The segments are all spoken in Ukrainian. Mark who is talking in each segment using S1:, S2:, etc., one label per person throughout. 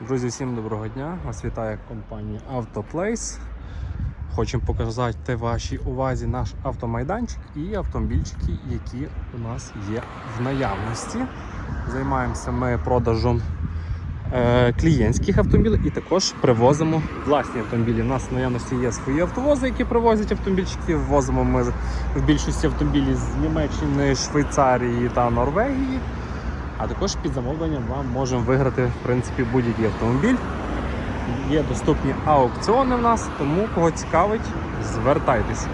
S1: Друзі, всім доброго дня! Вас вітає компанія Автоплейс. Хочемо показати вашій увазі наш автомайданчик і автомобільчики, які у нас є в наявності. Займаємося ми продажем е, клієнтських автомобілів і також привозимо власні автомобілі. У нас в наявності є свої автовози, які привозять автомобільчики. Ввозимо ми в більшості автомобілів з Німеччини, Швейцарії та Норвегії. А також під замовленням вам можемо виграти в принципі будь-який автомобіль. Є доступні аукціони в нас, тому кого цікавить, звертайтеся.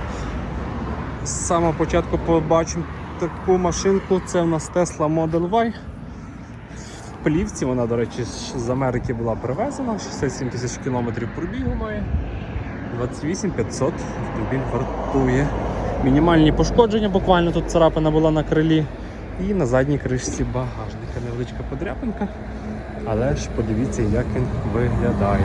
S1: З самого початку побачимо таку машинку. Це в нас Tesla Model Y. В плівці вона, до речі, з Америки була привезена, 67 тисяч кілометрів пробігу має. 28 500 автомобіль вартує. Мінімальні пошкодження, буквально тут царапина була на крилі. І на задній кришці багажника невеличка подряпинка. Але ж подивіться, як він виглядає.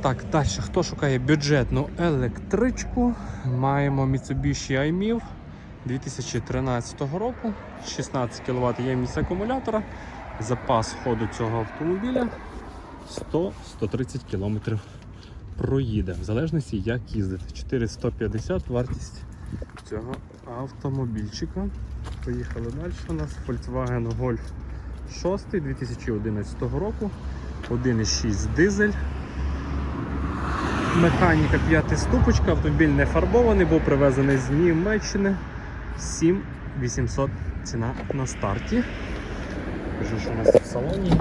S1: Так, далі, хто шукає бюджетну електричку? Маємо Mitsubishi iMIV 2013 року, 16 кВт ємність акумулятора, запас ходу цього автомобіля 100-130 км проїде, в залежності як їздити. 4150 вартість цього автомобільчика. Поїхали далі. У нас Volkswagen Golf 6 2011 року. 1,6 дизель. Механіка 5 ступочка, автомобіль не фарбований, був привезений з Німеччини. 7800 ціна на старті. Кажу, що у нас в салоні.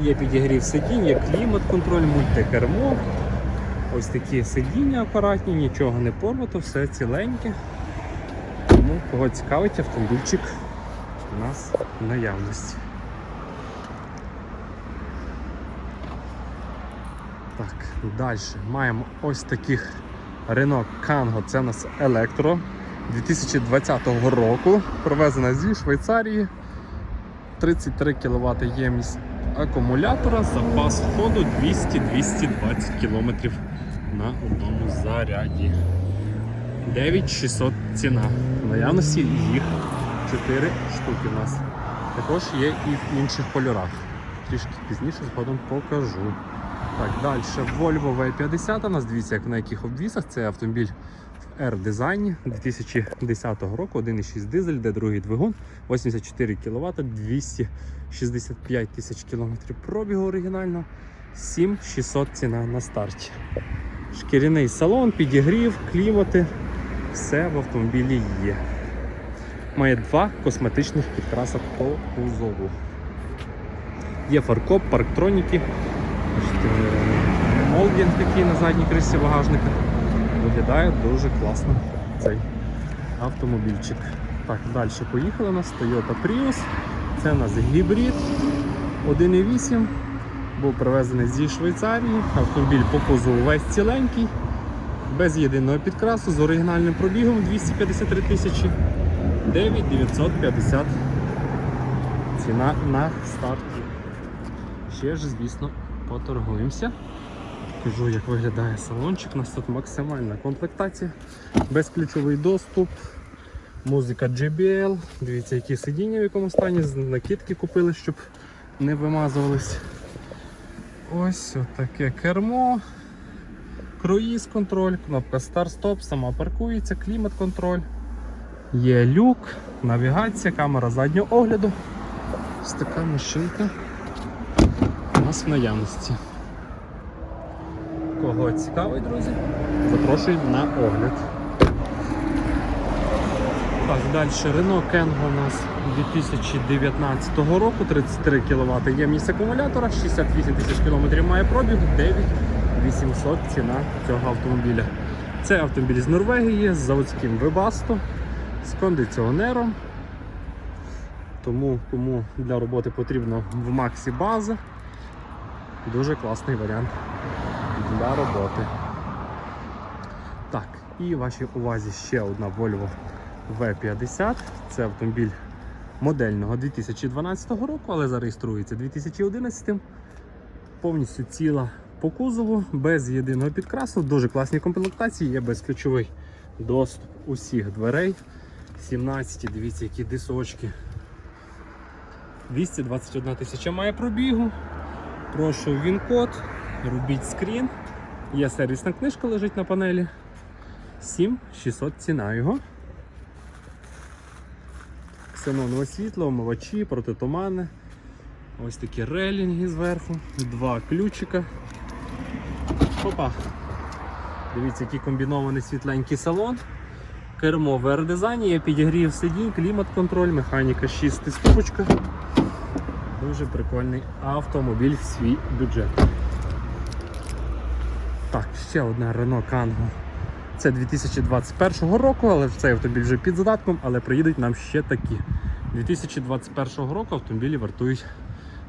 S1: Є підігрів сидінь, є клімат-контроль, мультикермо. Ось такі сидіння апаратні, нічого не порвато, все ціленьке. Тому кого цікавить автомобільчик у нас в наявності. Так, далі маємо ось таких Renault Kangoo, це у нас електро 2020 року. Привезена зі Швейцарії. 33 кВт ємність акумулятора, запас ходу 200-220 км на одному заряді. 9600 ціна. В наявності їх 4 штуки у нас. Також є і в інших кольорах. Трішки пізніше згодом покажу. Так, далі Volvo V50 у нас дивіться, як на яких обвісах. Це автомобіль в R-дизайні 2010 року, 1,6 дизель, де другий двигун, 84 кВт, 265 тисяч кілометрів пробігу оригінально, 7600 ціна на старті. Шкіряний салон, підігрів, клімати, все в автомобілі є. Має два косметичних підкраса по кузову. Є фаркоп, парктроніки, молдінг такий на задній кришці багажника. Виглядає дуже класно цей автомобільчик. Так, далі поїхали у нас Toyota Prius. Це у нас гібрид 1.8. Був привезений зі Швейцарії. Автомобіль по кузову весь ціленький, без єдиного підкрасу, з оригінальним пробігом 253 тисячі 9950 ціна на старті. Ще ж, звісно, поторгуємося. Покажу, як виглядає салончик. У нас тут максимальна комплектація, безключовий доступ, музика JBL. Дивіться, які сидіння в якому стані, накидки купили, щоб не вимазувались. Ось таке кермо, круїз контроль, кнопка старт-стоп, сама паркується, клімат контроль. Є люк, навігація, камера заднього огляду. Ось така машинка у нас в наявності. Кого цікавить, друзі, запрошую на огляд. Так, далі Renault Kangoo у нас 2019 року, 33 кВт ємність акумулятора, 68 тисяч кілометрів має пробіг, 9800 ціна цього автомобіля. Це автомобіль з Норвегії з заводським Webasto, з кондиціонером. Тому кому для роботи потрібно в Максі база, дуже класний варіант для роботи. Так, і вашій увазі ще одна Volvo V50. Це автомобіль модельного 2012 року, але зареєструється 2011. Повністю ціла по кузову, без єдиного підкрасу, дуже класні комплектації, є безключовий доступ усіх дверей. 17, дивіться, які дисочки. 221 тисяча має пробігу. Прошу він код, робіть скрін. Є сервісна книжка лежить на панелі. 7600 ціна його. Ксенонове світло, омивачі, протитумани. Ось такі релінги зверху, два ключика. Опа. Дивіться, який комбінований світленький салон. Кермо в R-дизайні, є підігрів сидінь, клімат-контроль, механіка 6 ступочка. Дуже прикольний автомобіль в свій бюджет. Так, ще одна Renault Kangoo. Це 2021 року, але цей автомобіль вже під задатком, але приїдуть нам ще такі. 2021 року автомобілі вартують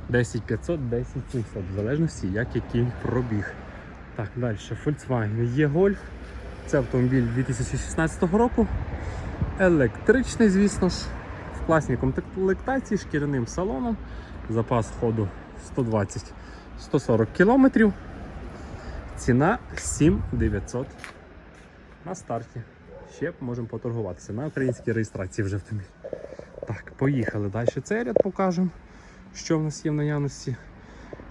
S1: 10500, 10700, в залежності як який пробіг. Так, далі Volkswagen є Golf. Це автомобіль 2016 року. Електричний, звісно ж, в класній комплектації, шкіряним салоном. Запас ходу 120-140 км. Ціна 7900 на старті. Ще можемо поторгуватися на українській реєстрації вже автомобіль. Так, поїхали далі. Цей ряд покажемо, що в нас є в наявності.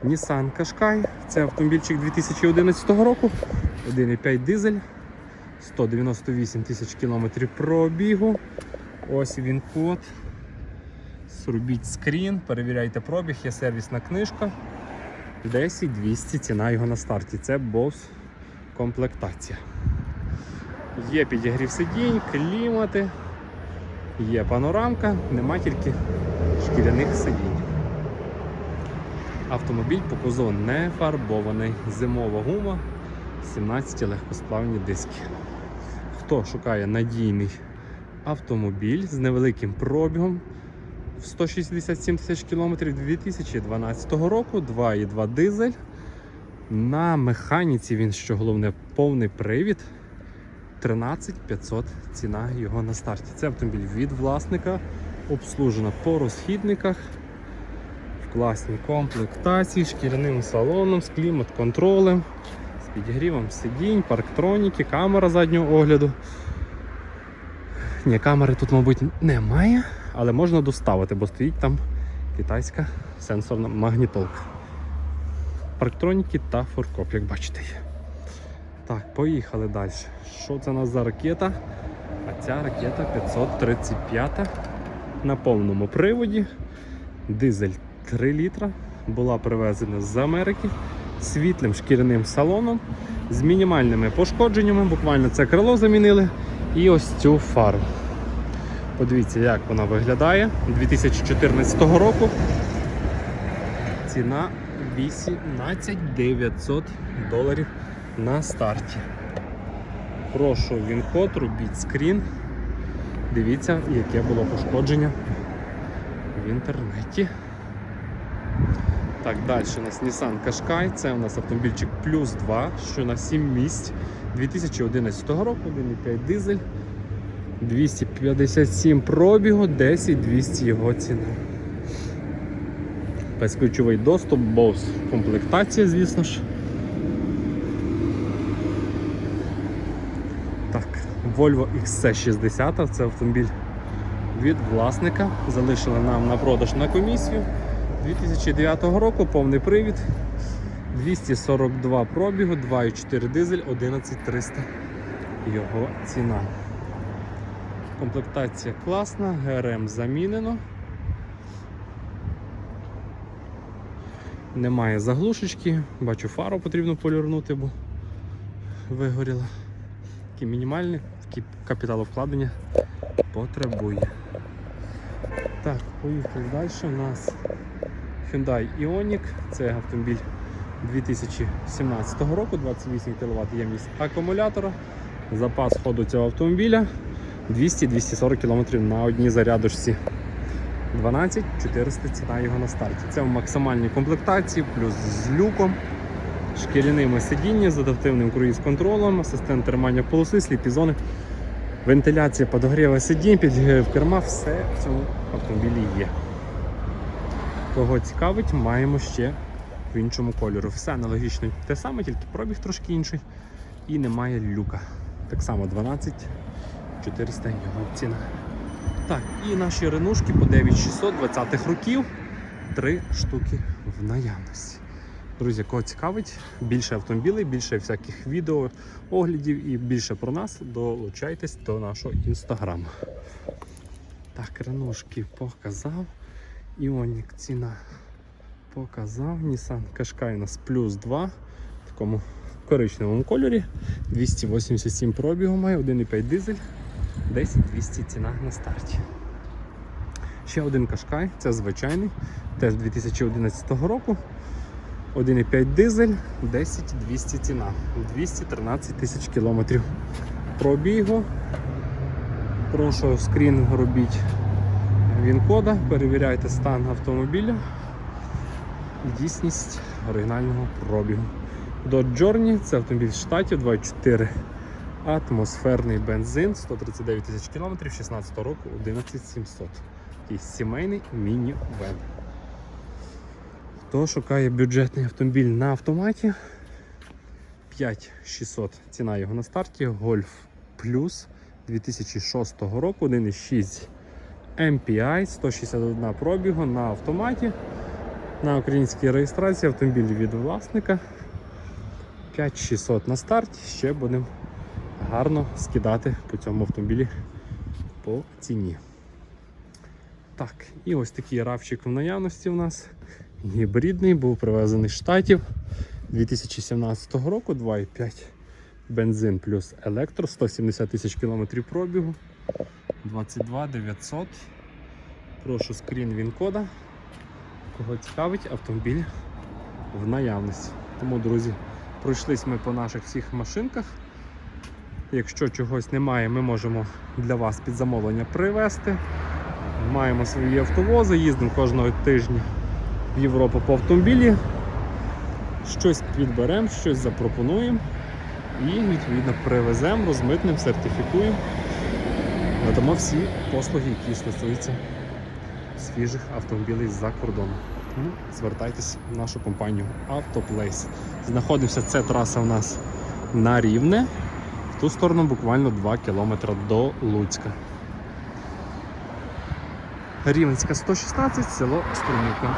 S1: Nissan Qashqai. Це автомобільчик 2011 року. 1,5 дизель. 198 тисяч кілометрів пробігу. Ось він код. Зробіть скрін, перевіряйте пробіг, є сервісна книжка. 10 200 ціна його на старті. Це Bose комплектація. Є підігрів сидінь, клімати, є панорамка, нема тільки шкіряних сидінь. Автомобіль по кузову не фарбований. Зимова гума, 17 легкосплавні диски. Хто шукає надійний автомобіль з невеликим пробігом в 167 тисяч кілометрів 2012 року, 2,2 дизель. На механіці він, що головне, повний привід. 13500 ціна його на старті. Це автомобіль від власника, обслужена по розхідниках, в класній комплектації, шкіряним салоном, з клімат-контролем, з підігрівом сидінь, парктроніки, камера заднього огляду. Ні, камери тут, мабуть, немає, але можна доставити, бо стоїть там китайська сенсорна магнітолка. Парктроніки та форкоп, як бачите. є. Так, поїхали далі. Що це у нас за ракета? А ця ракета 535 на повному приводі. Дизель 3 літра. Була привезена з Америки світлим шкіряним салоном, з мінімальними пошкодженнями. Буквально це крило замінили. І ось цю фару. Подивіться, як вона виглядає 2014 року. Ціна 18 900 доларів на старті. Прошу він код, робіть скрін. Дивіться, яке було пошкодження в інтернеті. Так, далі у нас Nissan Qashqai, це у нас автомобільчик плюс 2, що на 7 місць 2011 року, 1,5 дизель, 257 пробігу, 10 200 його ціна. Безключовий доступ, Bose комплектація, звісно ж. Так, Volvo XC60, це автомобіль від власника. Залишили нам на продаж на комісію. 2009 року повний привід. 242 пробігу, 2,4 дизель, 11300 його ціна. Комплектація класна, ГРМ замінено. Немає заглушечки, бачу фару потрібно полірнути, бо вигоріла. Такі мінімальні, такі капіталовкладення потребує. Так, поїхали далі. У нас Hyundai Ioniq, це автомобіль 2017 року, 28 кВт ємність акумулятора. Запас ходу цього автомобіля 200-240 км на одній зарядочці. 12 400 ціна його на старті. Це в максимальній комплектації, плюс з люком, шкіряними сидіння з адаптивним круїз-контролем, асистент тримання полоси, сліпі зони, вентиляція, подогріва сидінь, підігрів керма, все в цьому автомобілі є. Кого цікавить, маємо ще в іншому кольору. Все аналогічно те саме, тільки пробіг трошки інший і немає люка. Так само 12 400 його ціна. Так, і наші ренушки по 9600 20-х років. Три штуки в наявності. Друзі, кого цікавить, більше автомобілів, більше всяких відео, оглядів і більше про нас, долучайтесь до нашого інстаграму. Так, реношки показав. Іонік ціна показав. Nissan Qashqai у нас плюс 2 в такому коричневому кольорі. 287 пробігу має, 1,5 дизель, 10200 ціна на старті. Ще один Qashqai, це звичайний, теж 2011 року. 1,5 дизель, 10200 ціна, 213 тисяч кілометрів пробігу. Прошу скрін робіть він кода, перевіряйте стан автомобіля і дійсність оригінального пробігу. Dodge Journey це автомобіль з штатів 2.4 атмосферний бензин, 139 тисяч кілометрів, 16 року, 11700. Такий сімейний міні-вен. Хто шукає бюджетний автомобіль на автоматі? 5600 ціна його на старті. Golf Plus 2006 року, 1,6 MPI, 161 пробігу на автоматі. На українській реєстрації автомобіль від власника. 5600 на старті. Ще будемо гарно скидати по цьому автомобілі по ціні. Так, і ось такий равчик в наявності у нас. Гібридний, був привезений з штатів 2017 року, 2,5 бензин плюс електро, 170 тисяч кілометрів пробігу, 22 900. Прошу скрін він кода. Кого цікавить автомобіль в наявності. Тому, друзі, пройшлись ми по наших всіх машинках. Якщо чогось немає, ми можемо для вас під замовлення привезти. Маємо свої автовози, їздимо кожного тижня в Європу по автомобілі. Щось підберемо, щось запропонуємо і відповідно привеземо, розмитнемо, сертифікуємо. Надамо всі послуги, які стосуються свіжих автомобілів з-за кордону. Тому звертайтесь в нашу компанію Автоплейс. Знаходимося це траса у нас на Рівне. В ту сторону буквально 2 км до Луцька. Рівненська 116, село Струмівка.